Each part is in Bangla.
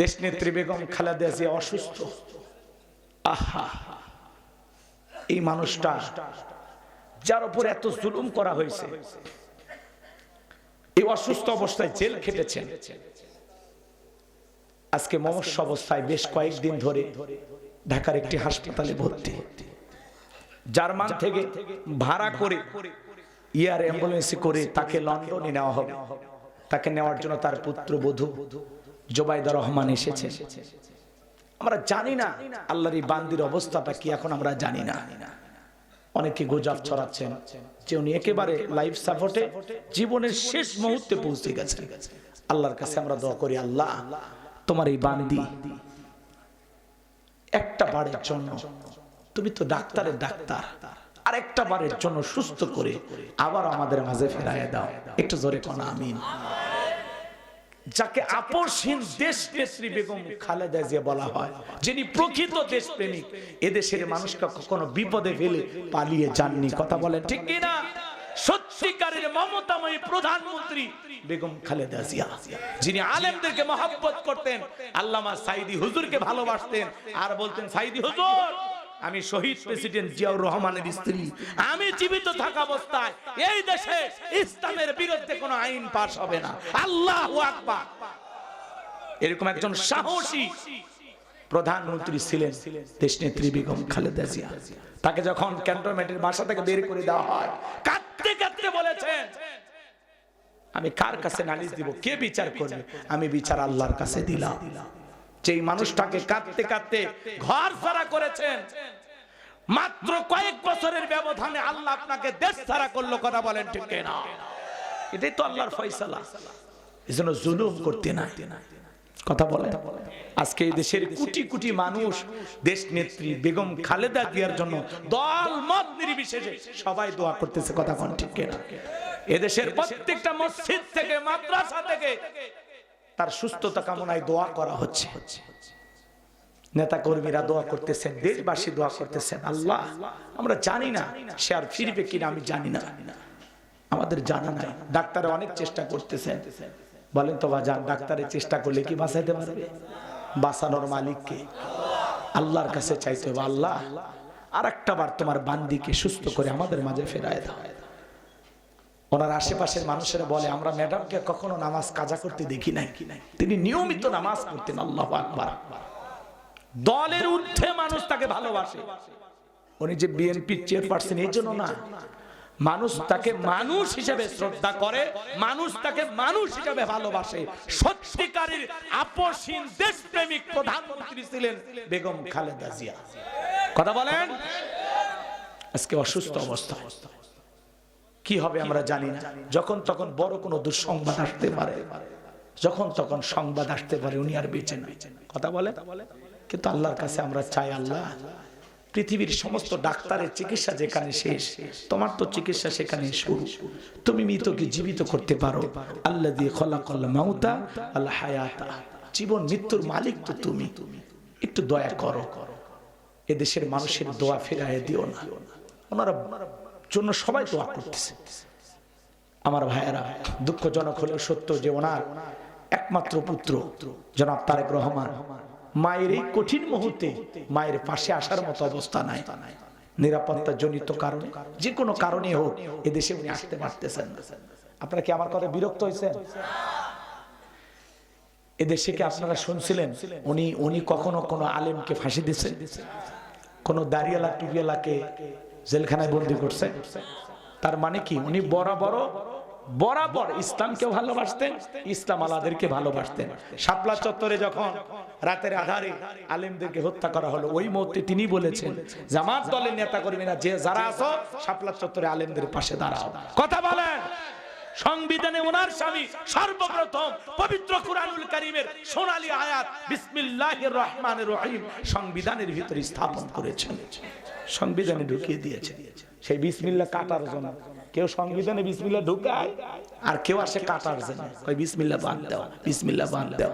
দেশ নেত্রী বেগম খালেদা জিয়া অসুস্থ। আহা। এই মানুষটা যার উপর এত জুলুম করা হয়েছে, এই অসুস্থ অবস্থায় জেল খেটেছেন। আজকে মমস্য অবস্থায় বেশ কয়েকদিন ধরে ঢাকার একটি হাসপাতালে ভর্তি। জার্মান থেকে ভাড়া করে ইয়ার অ্যাম্বুলেন্সে করে তাকে লন্ডনে নেওয়া হবে। তাকে নেওয়ার জন্য তার পুত্র বধূ জোবাইদা রহমান এসেছে। আমরা জানি না আল্লাহর এই বান্দির অবস্থাটা কি, এখন আমরা জানি না। অনেকে গোজাব ছড়াচ্ছেন যে উনি একেবারে লাইফ সাপোর্টে জীবনের শেষ মুহূর্তে পৌঁছে গেছেন আল্লাহর কাছে আমরা দোয়া করি, আল্লাহ, তোমার এই বান্দি একটা বারের জন্য তুমি তো ডাক্তারের ডাক্তার আর একটা বারের জন্য সুস্থ করে আবার আমাদের মাঝে ফেরায় দাও। একটু জোরে কোন, আমিন। যাকে আপসহীন দেশ নেত্রী বেগম খালেদা জিয়া বলা হয় যিনি প্রকৃত দেশপ্রেমিক এদেশের মানুষকে কখনো বিপদে ফেলে পালিয়ে যাননি কথা বলেন ঠিক কিনা? সত্যিকারের মমতাময়ী প্রধানমন্ত্রী বেগম খালেদা জিয়া যিনি আলেমদেরকে মহাব্বত করতেন আল্লামা সাইদি হুজুরকে ভালোবাসতেন আর বলতেন সাইদি হুজুর আমি শহীদ প্রেসিডেন্ট জিয়াউর রহমানের স্ত্রী। আমি জীবিত থাকা অবস্থায় এই দেশে ইসলামের বিরুদ্ধে কোনো আইন পাশ হবে না। আল্লাহ আকবার। এরকম একজন সাহসী প্রধানমন্ত্রী ছিলেন দেশনেত্রী বেগম খালেদা জিয়া। তাকে যখন ক্যান্টনমেন্টের বাসা থেকে বের করে দেওয়া হয় কাঁদতে কাঁদতে বলেছেন আমি কার কাছে নালিশ দিব? কে বিচার করবে? আমি বিচার আল্লাহর কাছে দিলাম। যেই মানুষটাকে কাঁদতে কাঁদতে ঘর ছাড়া করেছেন, মাত্র কয়েক বছরের ব্যবধানে আল্লাহ আপনাকে দেশ ছাড়া করল, কথা বলেন ঠিক না এটাই তো আল্লাহর ফয়সালা। জুলুম করতে না কথা বলে আজকে এই দেশের কোটি কোটি মানুষ দেশ নেত্রী বেগম খালেদা জিয়ার জন্য দল মত নির্বিশেষে সবাই দোয়া করতেছে, কথা কোন ঠিক এদেশের প্রত্যেকটা মসজিদ থেকে, মাদ্রাসা থেকে তার সুস্থতা কামনায় দোয়া করা হচ্ছে। নেতা কর্মীরা দোয়া করতেছেন, দেশবাসী দোয়া করতেছেন। আল্লাহ, আমরা জানি না সে আর ফিরবে কিনা, আমি জানি না। আমাদের জানা নাই। ডাক্তার অনেক চেষ্টা করতেছেন। বলেন তো বাজান ডাক্তারের চেষ্টা করলে কি বাঁচাইতে পারবে? বাঁচানোর মালিককে আল্লাহর কাছে চাইতে হবে, আল্লাহ আর একটা বার তোমার বান্দিকে সুস্থ করে আমাদের মাঝে ফেরায় দাও। ওনার আশেপাশের মানুষেরা বলে, আমরা ম্যাডামকে কখনো নামাজ কাজা করতে দেখি নাই। তিনি নিয়মিত নামাজ পড়তেন, আল্লাহ আকবার। দলের ঊর্ধ্বে মানুষ তাকে ভালোবাসে। উনি যে বিএনপির চেয়ারপারসন, এই জন্য না। মানুষ তাকে মানুষ হিসেবে শ্রদ্ধা করে, মানুষ তাকে মানুষ হিসেবে ভালোবাসে। সত্যিকারের আপসীন দেশপ্রেমিক প্রধানমন্ত্রী ছিলেন বেগম খালেদা জিয়া। কথা বলেন? আজকে অসুস্থ অবস্থা কি হবে আমরা জানি না। যখন তখন বড় কোনো দুঃসংবাদ আসতে পারে। যখন তখন সংবাদ আসতে পারে, উনি আর বেঁচে নাই কথা বলে? কিন্তু আল্লাহর কাছে আমরা চাই আল্লাহ, পৃথিবীর সমস্ত ডাক্তারের চিকিৎসা যেখানে শেষ, তোমার তো চিকিৎসা সেখানে শুরু। তুমি মৃতকে জীবিত করতে পারো। আল্লাহ দিয়ে খলা কল্লা মাউতা আল্লাহ হায়াতা। জীবন মৃত্যুর মালিক তো তুমি। একটু দয়া করো। এদেশের মানুষের দোয়া ফেরায় দিও না। ওনারা জন্য সবাই দোয়া করতেছে। আমার ভাইয়েরা, দুঃখজনক হলেও সত্য যে ওনার একমাত্র পুত্র জনাব তারেক রহমান মায়ের এই কঠিন মুহূর্তে মায়ের পাশে আসার মতো অবস্থা নাই। নিরাপত্তা জনিত কারণে, যে কোনো কারণে হোক এদেশে উনি আসতে পারতেছেন আপনারা কি আমার কথা বিরক্ত হয়েছেন? এদেশে কি আপনারা শুনছিলেন? উনি উনি কখনো কোনো আলেমকে ফাঁসি দিছে কোনো দাঁড়িয়ালা টুপিয়ালাকে জেলখানায় বন্দি করছে। তার মানে কি? উনি বরাবর বরাবর ইসলামকে ভালোবাসতেন, ইসলাম আলাদেরকে ভালোবাসতেন। শাপলা চত্বরে যখন রাতের আধারে আলেমদেরকে হত্যা করা হলো, ওই মুহূর্তে তিনি বলেছেন, জামাত দলের নেতা কর্মীরা যে যারা আছো, শাপলা চত্বরে আলেমদের পাশে দাঁড়াও। কথা বলেন! সংবিধানে ওনার স্বামী সর্বপ্রথম পবিত্র কুরআনুল কারীমের সোনালী আয়াত বিসমিল্লাহির রহমানির রহিম সংবিধানের ভিতরে স্থাপন করেছেন। সংবিধানে ঢুকিয়ে দিয়েছে। সেই বিসমিল্লাহ কাটার জন্য। কেউ সংবিধানে বিসমিল্লাহ ঢুকায় আর কেউ আসে কাটার জন্য। ওই বিসমিল্লাহ বাদ দাও বিসমিল্লাহ বাদ দাও।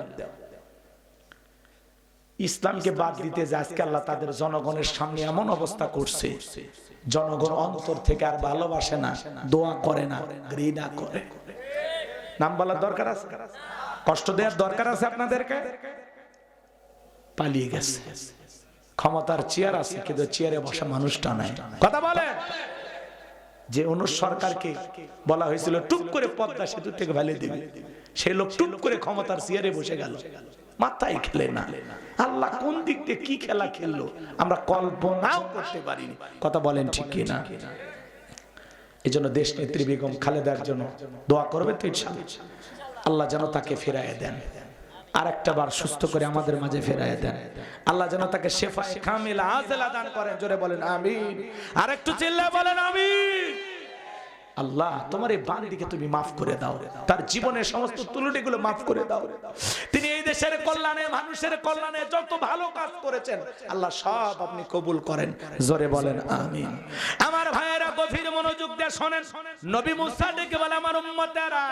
ইসলামকে বাদ দিতে যে আজকে আল্লাহ তাদের জনগণের সামনে এমন অবস্থা করছে। জনগণ অন্তর থেকে আর ভালোবাসে না, দোয়া করে না, ঘৃণা করে। নাম বলার দরকার আছে? কষ্ট দেওয়ার দরকার আছে আপনাদেরকে? পালিয়ে গেছে। ক্ষমতার চেয়ার আছে, কিন্তু চেয়ারে বসা মানুষটা নাই। কথা বলে যে অনু সরকারকে বলা হয়েছিল, টুপ করে পদ্মা সেতু থেকে ফেলে দিবে। সেই লোক টুপ করে ক্ষমতার চেয়ারে বসে গেল। মাথায় খেলে না। আল্লাহ কোন দিক থেকে কি খেলা খেললো আমরা কল্পনাও করতে পারিনি। কথা বলেন ঠিক কি না? এই জন্য দেশ নেত্রী বেগম খালেদার জন্য দোয়া করবে তো আল্লাহ যেন তাকে ফেরায় দেন। আর একটা বার সুস্থ করে আমাদের মাঝে ফেরায় দেন। আল্লাহ যেন তাকে শেফা কামিল আজেলা দান করেন। জোরে বলেন আমি আর একটু চিল্লা বলেন আমিন। আল্লাহ, তোমার এই বান্দিকে তুমি মাফ করে দাও। তার জীবনের সমস্ত ত্রুটিগুলো মাফ করে দাও। তিনি এই দেশের কল্যাণে, মানুষের কল্যাণে যত ভালো কাজ করেছেন, আল্লাহ সব আপনি কবুল করেন। জোরে বলেন, আমিন। আমার ভাইয়েরা, গভীর মনোযোগ দিয়ে শোনেন। নবী মুসা ডেকে বলে, আমার উম্মতেরা,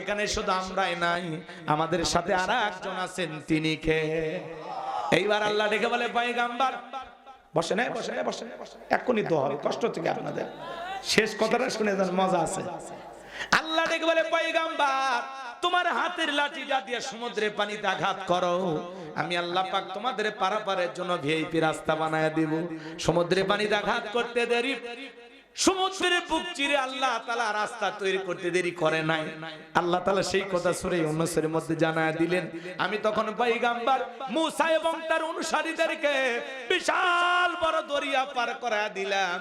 এখানে শুধু আমরাই নাই, আমাদের সাথে আর একজন আছেন, তিনি কে? এইবার আল্লাহ ডেকে বলে পাইগাম্বার বসে নাই বসে নাই, বসে এক্ষুনি দোয়া হবে, কষ্ট থেকে আপনাদের? শেষ কথাটা শুনে যান মজা আছে। আল্লাহ ডেকে বলে পাইগাম্বার তোমার হাতের লাঠিটা দিয়ে সমুদ্রে পানিতে আঘাত করো। আমি আল্লাহ পাক তোমাদের পারাপারের জন্য ভিআইপি রাস্তা বানায় দিব। সমুদ্রে পানিতে আঘাত করতে দেরি সমুদ্রের বুক চিরে আল্লাহ তালা রাস্তা তৈরি করতে দেরি করে নাই। আল্লাহ তালা সেই কথা সুরে অনুসারের মধ্যে জানায় দিলেন। আমি তখন পাইগাম্বার মুসা এবং তার অনুসারীদেরকে বিশাল বড় দরিয়া পার করা দিলাম।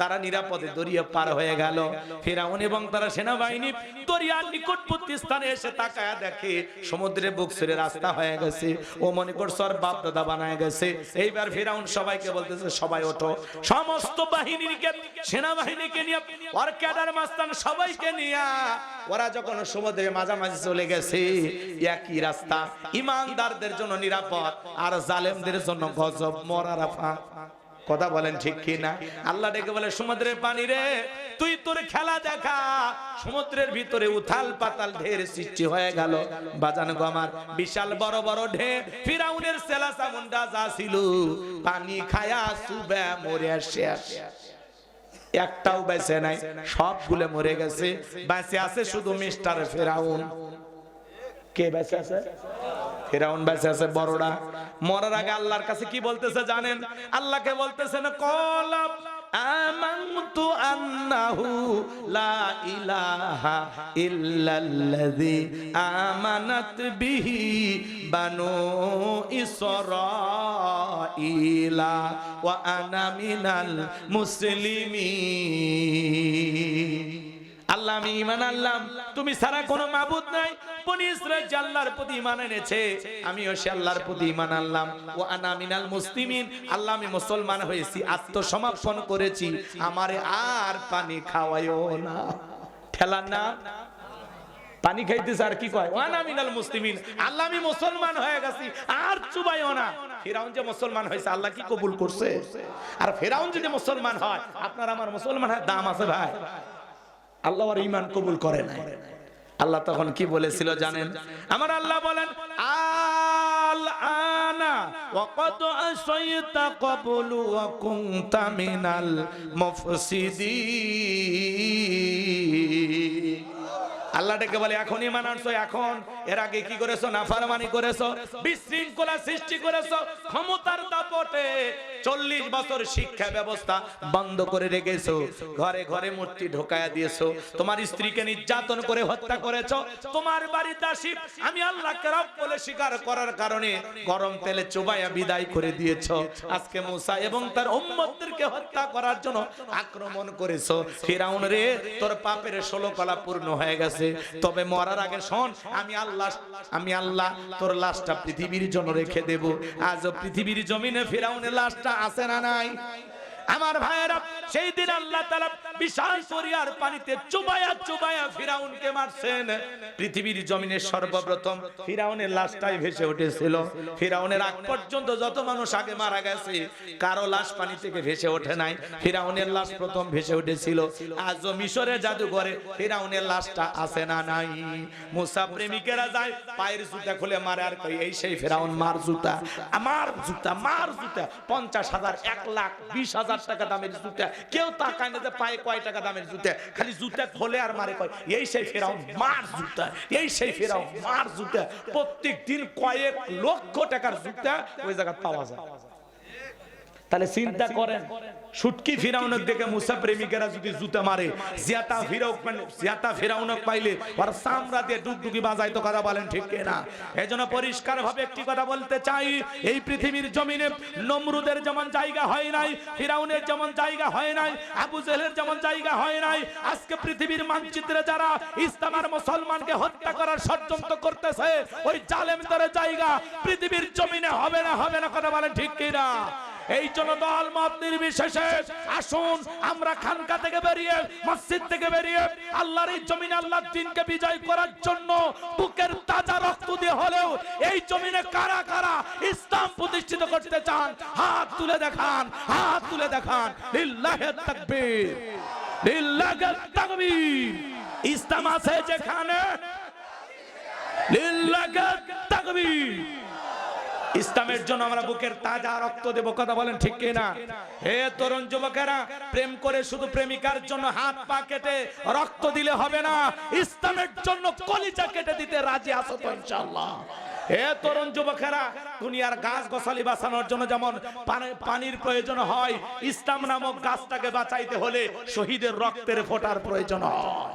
তারা নিরাপদে দরিয়া পার হয়ে গেল। ফেরাউন এবং তারা সেনাবাহিনী দরিয়ার নিকটবর্তী স্থানে এসে তাকায়া দেখে সমুদ্রের বুক ছেড়ে রাস্তা হয়ে গেছে। ও মনে করছে ওর বাপ দাদা বানায় গেছে। এইবার ফেরাউন সবাইকে বলতেছে, সবাই ওঠো। সমস্ত বাহিনীকে, সেনাবাহিনীকে নিয়ে, ওর ক্যাডার মাস্তান সবাইকে নিয়ে ওরা যখন সমুদ্রে মাঝামাঝি চলে গেছে, একই রাস্তা। ইমানদারদের জন্য নিরাপদ, আর জালেমদের জন্য গজব। মরারাফা কথা বলেন ঠিক কি না আল্লাহ ডেকে বলে, সমুদ্রের পানি রে, তুই তোর খেলা দেখা। সমুদ্রের ভিতরে উথাল পাতাল ঢের সৃষ্টি হয়ে গেল। বাজান গো আমার, বিশাল বড় বড় ঢের। ফিরাউনের সেলা সামুন্ডা যা ছিল, পানি খায়া সুবে মরে শেষ একটাও বেঁচে নাই সব সবগুলো মরে গেছে। বেঁচে আছে শুধু মিস্টার ফেরাউন। কে বেঁচে আছে? ফেরাউন বেঁচে আছে বড়রা। মরার আগে আল্লাহর কাছে কি বলতেছে জানেন? আল্লাহকে বলতেছেন কলাব আমানতু আন্নাহু লা ইলাহা ইল্লাল্লাযী আমানাত বিহি বানু ইসরাঈলা ওয়া আনা মিনাল মুসলিমিন আমি ইমান আনলাম। তুমি ছাড়া কোনো মাবুদ নাই। বনি ইসরাইল যে আল্লাহর প্রতি ইমান এনেছে, আমিও সে আল্লাহর প্রতি ইমান আনলাম। ও আনা মিনাল মুসলিমিন, আল্লাহ আমি মুসলমান হয়েছি, আত্মসমর্পণ করেছি। আমারে আর পানি খাওয়ায়ও না। ঠেলার না? পানি খাইতেছে আর কি কয়? ওয়ানা মিনাল মুসলিমিন, আল্লাহ আমি মুসলমান হয়ে গেছি, আর চুবাইও না। ফেরাউন যে মুসলমান হয়েছে, আল্লাহ কি কবুল করছে? আর ফেরাউন যদি মুসলমান হয়, আপনার আমার মুসলমান হয় দাম আছে ভাই। আল্লাহ আর ইমান কবুল করে নাই। আল্লাহ তখন কি বলেছিল জানেন? আমার আল্লাহ বলেন আল আনা মিনাল আল্লাহ বলে, এখন ইমান আনছো, এখন। এর আগে কি করেছ? নাফারমানি করেছ? বিশৃঙ্খলা সৃষ্টি করেছ? ক্ষমতার দাপটে চল্লিশ বছর শিক্ষা ব্যবস্থা বন্ধ করে রেখেছো। ঘরে ঘরে মূর্তি ঢোকায়া দিয়েছ। তোমার স্ত্রীকে নির্যাতন করে হত্যা করেছ। তোমার বাড়ি দাসী আমি আল্লাহকে রব বলে স্বীকার করার কারণে গরম তেলে চুবাইয়া বিদায় করে দিয়েছ। আজকে মুসা এবং তার উম্মতদেরকে হত্যা করার জন্য আক্রমণ করেছ। ফিরাউন রে, তোর পাপের ষোলো কলা পূর্ণ হয়ে গেছে। তবে মরার আগে শোন, আমি আল্লাহ আমি আল্লাহ তোর লাশটা পৃথিবীর জন্য রেখে দেব। আজ পৃথিবীর জমিনে ফেরাউনের লাশটা আছে না নাই? আমার ভাইয়েরা, সেই দিন আল্লাহ তাআলা বিশাল পানিতে চুবায়া চুবায়া ফিরাউনকে মারছেন। পৃথিবীর জমিনে সর্বপ্রথম ফিরাউনের ভেসে উঠেছিল। ফিরাউনের আগ পর্যন্ত যত মানুষ আগে মারা গেছে, কারও লাশ পানি থেকে ভেসে ওঠে নাই। ফিরাউনের লাশ প্রথম ভেসে উঠেছিল। আজও মিশরের জাদুঘরে ফিরাউনের লাশটা আছে না নাই। মুসা প্রেমিকেরা যায়, পায়ের জুতা খুলে মারে আর কই এই সেই ফেরাউন, মার জুতা, আমার জুতা, মার জুতা, পঞ্চাশ হাজার, এক লাখ, বিশ হাজার টাকা দামের জুতা। কেউ তাকায় না যে পায়ে কয় টাকা দামের জুতা? খালি জুতা খোলে আর মারে কয়, এই সেই ফেরাও মার জুতা, এই সেই ফেরাও মার জুতা। প্রত্যেক দিন কয়েক লক্ষ টাকার জুতা ওই জায়গা পাওয়া যায়। তাহলে চিন্তা করেন, সুটকি ফিরাউনক দেখে মুসা প্রেমিকেরা যদি জুতা মারে, জিয়াতা ফিরাউক জিয়াতা ফিরাউনক পাইলে ওর সামরা দিয়ে ডুগডুগি বাজাই তো কথা বলেন ঠিক না এজন্য পরিষ্কার ভাবে একটি কথা বলতে চাই, এই পৃথিবীর জমিনে নমরুদের যেমন জায়গা হয় নাই, ফিরাউনের যেমন জায়গা হয় নাই, আবু জেহেলের যেমন জায়গা হয় নাই, আজকে পৃথিবীর মানচিত্রে যারা ইসলাম আর মুসলমানকে হত্যা করার ষড়যন্ত্র করতেছে, ওই জালেমদের জায়গা পৃথিবীর জমিনে হবে না হবে না, কথা বলেন ঠিক কিনা? এই জন্য দল মত নির্বিশেষে আসুন, আমরা খানকা থেকে বেরিয়ে, মসজিদ থেকে বেরিয়ে আল্লাহর এই জমিনে আল্লাহর দিনকে বিজয় করার জন্য বুকের তাজা রক্ত দিয়ে হলেও এই জমিনে কারা কারা ইসলাম প্রতিষ্ঠিত করতে চান, হাত তুলে দেখান, হাত তুলে দেখান। লিল্লাহে তাকবীর লিল্লাহে তাকবীর। ইসলাম আছে যেখানে? লিল্লাহে তাকবীর। ইসলামের জন্য আমরা বুকের তাজা রক্ত দেব, কথা বলেন ঠিক কিনা? হে তরুণ যুবকেরা, প্রেম করে শুধু প্রেমিকার জন্য হাত পা কেটে রক্ত দিলে হবে না, ইসলামের জন্য কলিজা কেটে দিতে রাজি আছো তো ইনশাআল্লাহ? হে তরুণ যুবকেরা, দুনিয়ার গাছ গছালি বাঁচানোর জন্য যেমন পানি- পানির প্রয়োজন হয়, ইসলাম নামক গাছটাকে বাঁচাইতে হলে শহীদের রক্তের ফোটার প্রয়োজন হয়।